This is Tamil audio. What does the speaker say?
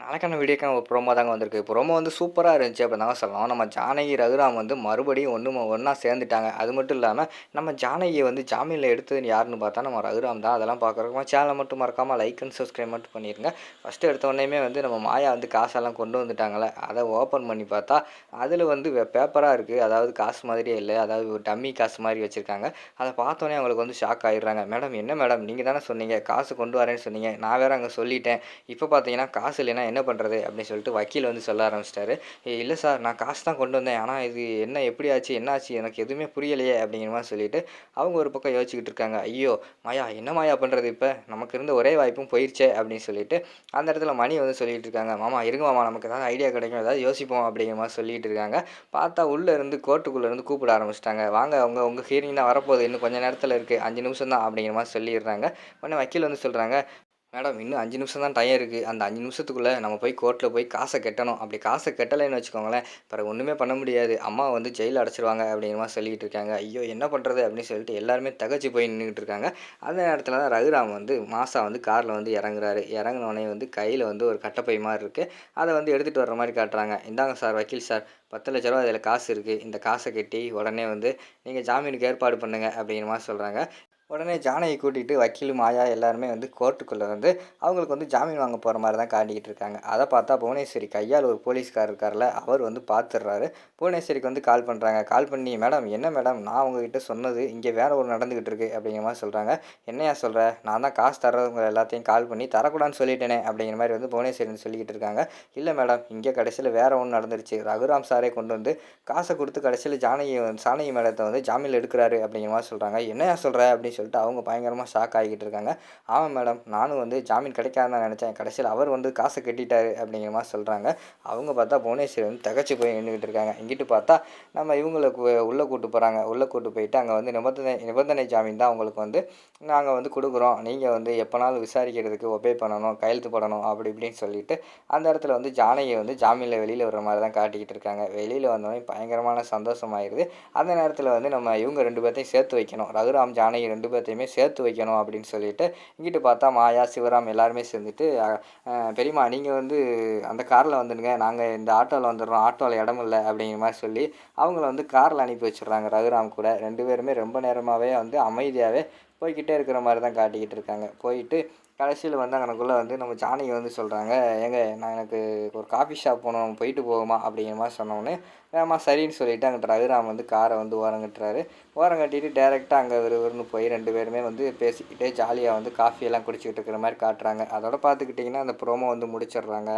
நாளைக்கான வீடியோக்கான ஒரு ப்ரோமோ தாங்க வந்திருக்கு. ப்ரோமோ வந்து சூப்பராக இருந்துச்சு அப்படின்னு தாங்க சொல்லலாம். நம்ம ஜானகி ரகுராம் வந்து மறுபடியும் ஒன்று ஒன்றா சேர்ந்துட்டாங்க. அது மட்டும் இல்லாமல் நம்ம ஜானகியை வந்து ஜாமீனில் எடுத்தது யாருன்னு பார்த்தா நம்ம ரகுராம் தான். அதெல்லாம் பார்க்குறோமா சேனலை மட்டும் மறக்காமல் லைக் அண்ட் சப்ஸ்கிரைப் மட்டும் பண்ணிடுங்க ஃபஸ்ட்டு எடுத்த வந்து நம்ம மாயா வந்து காசெல்லாம் கொண்டு வந்துட்டாங்களே அதை ஓப்பன் பண்ணி பார்த்தா அதில் வந்து பேப்பராக இருக்குது அதாவது காசு மாதிரியே இல்லை அதாவது ஒரு டம்மி காசு மாதிரி வச்சுருக்காங்க. அதை பார்த்தோன்னே அவங்களுக்கு வந்து ஷாக் ஆகிடுறாங்க மேடம் என்ன மேடம்? நீங்கள் தானே சொன்னீங்க. காசு கொண்டு வரேன்னு சொன்னீங்க. நான் வேறு அங்கே சொல்லிட்டேன். இப்போ பார்த்தீங்கன்னா காசு இல்லைன்னா என்ன பண்ணுறது அப்படின்னு சொல்லிட்டு வக்கீல் வந்து சொல்ல ஆரம்பிச்சிட்டாரு. இல்லை சார் நான் காசு தான் கொண்டு வந்தேன். ஆனால் இது என்ன எப்படி ஆச்சு என்ன ஆச்சு? எனக்கு எதுவுமே புரியலையே அப்படிங்கிற மாதிரி சொல்லிட்டு அவங்க ஒரு பக்கம் யோசிச்சுக்கிட்டு இருக்காங்க. ஐயோ மாயா என்ன மாயா பண்ணுறது இப்போ? நமக்கு இருந்த ஒரே வாய்ப்பும் போயிடுச்சே அப்படின்னு சொல்லிட்டு அந்த இடத்துல மணி வந்து சொல்லிட்டு இருக்காங்க. மாமா இருங்க மாமா நமக்கு ஏதாவது ஐடியா கிடைக்கும் ஏதாவது யோசிப்போம் அப்படிங்கிற மாதிரி சொல்லிட்டு இருக்காங்க. பார்த்தா உள்ளே இருந்து கோர்ட்டுக்குள்ளே இருந்து கூப்பிட ஆரம்பிச்சிட்டாங்க. வாங்க அவங்க உங்கள் ஹீரிங் தான் வரப்போகுது. இன்னும் கொஞ்சம் நேரத்தில் இருக்குது அஞ்சு நிமிஷம் தான் அப்படிங்கிற மாதிரி சொல்லிடுறாங்க. உடனே வக்கீல் வந்து சொல்கிறாங்க மேடம் இன்னும் அஞ்சு நிமிஷம் தான் டைம் இருக்குது அந்த அஞ்சு நிமிஷத்துக்குள்ளே நம்ம போய் கோர்ட்டில் போய் காசை கட்டணும். அப்படி காசை கட்டலைன்னு வச்சுக்கோங்களேன் பிறகு ஒன்றுமே பண்ண முடியாது. அம்மா வந்து ஜெயிலில் அடைச்சிருவாங்க அப்படிங்கிற மாதிரி சொல்லிகிட்டு இருக்காங்க. ஐயோ என்ன பண்ணுறது அப்படின்னு சொல்லிட்டு எல்லாருமே தகச்சு போய் நின்றுட்டு இருக்காங்க. அந்த நேரத்தில் தான் ரகுராம் வந்து மாசா வந்து காரில் வந்து இறங்குறாரு. இறங்கினோடனே வந்து கையில் வந்து ஒரு கட்டப்பை மாதிரி இருக்குது அதை வந்து எடுத்துகிட்டு வர்ற மாதிரி காட்டுறாங்க. இந்தாங்க சார் வக்கீல் சார் பத்து லட்ச ரூபா அதில் காசு இருக்குது இந்த காசை கட்டி உடனே வந்து நீங்கள் ஜாமீனுக்கு ஏற்பாடு பண்ணுங்கள் அப்படிங்கிற மாதிரி சொல்கிறாங்க உடனே ஜானகி கூட்டிகிட்டு வக்கீல் மாயா எல்லாருமே வந்து கோர்ட்டுக்குள்ளே வந்து அவங்களுக்கு வந்து ஜாமீன் வாங்க போகிற மாதிரி தான் காட்டிக்கிட்டு இருக்காங்க. அதை பார்த்தா புவனேஸ்வரி கையால் ஒரு போலீஸ்கார் இருக்கார்ல அவர் வந்து பார்த்துடுறாரு புவனேஸ்வரிக்கு வந்து கால் பண்ணுறாங்க கால் பண்ணி மேடம் என்ன மேடம்? நான் உங்ககிட்ட சொன்னது இங்கே வேற ஒரு நடந்துக்கிட்டு இருக்கு அப்படிங்கிற மாதிரி சொல்கிறாங்க என்னையா சொல்கிற நான் தான் காசு தர்றவங்க எல்லாத்தையும் கால் பண்ணி தரக்கூடாதுன்னு சொல்லிட்டேனே அப்படிங்கிற மாதிரி வந்து புவனேஸ்வரி வந்து சொல்லிக்கிட்டு இருக்காங்க. இல்லை மேடம் இங்கே கடைசியில் வேற ஒன்று நடந்துருச்சு. ரகுராம் சாரே கொண்டு வந்து காசை கொடுத்து கடைசியில் ஜானகி ஜானகி மேடத்தை வந்து ஜாமீனில் எடுக்கிறாரு அப்படிங்கிற மாதிரி சொல்கிறாங்க என்னையா சொல்கிற அப்படின்னு சொல்லிட்டு அவங்க பயங்கரமாக ஷாக் ஆகிக்கிட்டு இருக்காங்க. ஆமாம் மேடம் நானும் வந்து ஜாமீன் கிடைக்காதுன்னு நினச்சேன். கடைசியில் அவர் வந்து காசை கட்டிட்டாரு அப்படிங்கிற மாதிரி சொல்கிறாங்க அவங்க பார்த்தா புவனேஸ்வரி வந்து தகச்சு போய் நின்றுக்கிட்டு இருக்காங்க. இங்கிட்டு பார்த்தா நம்ம இவங்களுக்கு உள்ளே கூட்டு போகிறாங்க உள்ளே கூட்டு போயிட்டு அங்கே வந்து நிபந்தனை நிபந்தனை ஜாமீன் தான் அவங்களுக்கு வந்து நாங்கள் வந்து கொடுக்குறோம். நீங்கள் வந்து எப்போனாலும் விசாரிக்கிறதுக்கு ஒபே பண்ணணும் கையெழுத்து போடணும் அப்படி இப்படின்னு சொல்லிட்டு அந்த இடத்துல வந்து ஜானகியை வந்து ஜாமீனில் வெளியில் வர மாதிரி தான் காட்டிக்கிட்டு இருக்காங்க. வெளியில் வந்தோடனே பயங்கரமான சந்தோஷமாயிருது. அந்த நேரத்தில் வந்து நம்ம இவங்க ரெண்டு பேர்த்தையும் சேர்த்து வைக்கணும். ரகுராம் ஜானகி ரெண்டு பேர்த்தையுமே சேர்த்து வைக்கணும் அப்படின்னு சொல்லிட்டு இங்கிட்டு பார்த்தா மாயா சிவராம் எல்லாருமே சேர்ந்துட்டு பெரியம்மா நீங்கள் வந்து அந்த காரில் வந்துடுங்க. நாங்கள் இந்த ஆட்டோவில் வந்துடுறோம். ஆட்டோவில் இடம் இல்லை அப்படிங்கிற மாதிரி சொல்லி அவங்கள வந்து காரில் அனுப்பி வச்சிடுறாங்க ரகுராம் கூட. ரெண்டு பேருமே ரொம்ப நேரமாகவே வந்து அமைதியாகவே போய்கிட்டே இருக்கிற மாதிரி தான் காட்டிக்கிட்டு இருக்காங்க. போயிட்டு கடைசியில் வந்து அங்கனக்குள்ளே வந்து நம்ம ஜானகி வந்து சொல்கிறாங்க ஏங்க நான் எனக்கு ஒரு காஃபி ஷாப் போகணும் போயிட்டு போகுமா அப்படிங்கிற மாதிரி சொன்னோன்னே வேமா சரின்னு சொல்லிவிட்டு அங்கிட்ட ரகுராம் வந்து காரை வந்து ஓரம் கட்டுறாரு ஓரம் கட்டிட்டு டேரெக்டாக அங்கே விறுவிறுன்னு போய் ரெண்டு பேருமே வந்து பேசிக்கிட்டே ஜாலியாக வந்து காஃபியெல்லாம் குடிச்சிக்கிட்டு இருக்கிற மாதிரி காட்டுறாங்க. அதோட பார்த்துக்கிட்டிங்கன்னா அந்த ப்ரோமோ வந்து முடிச்சிடுறாங்க.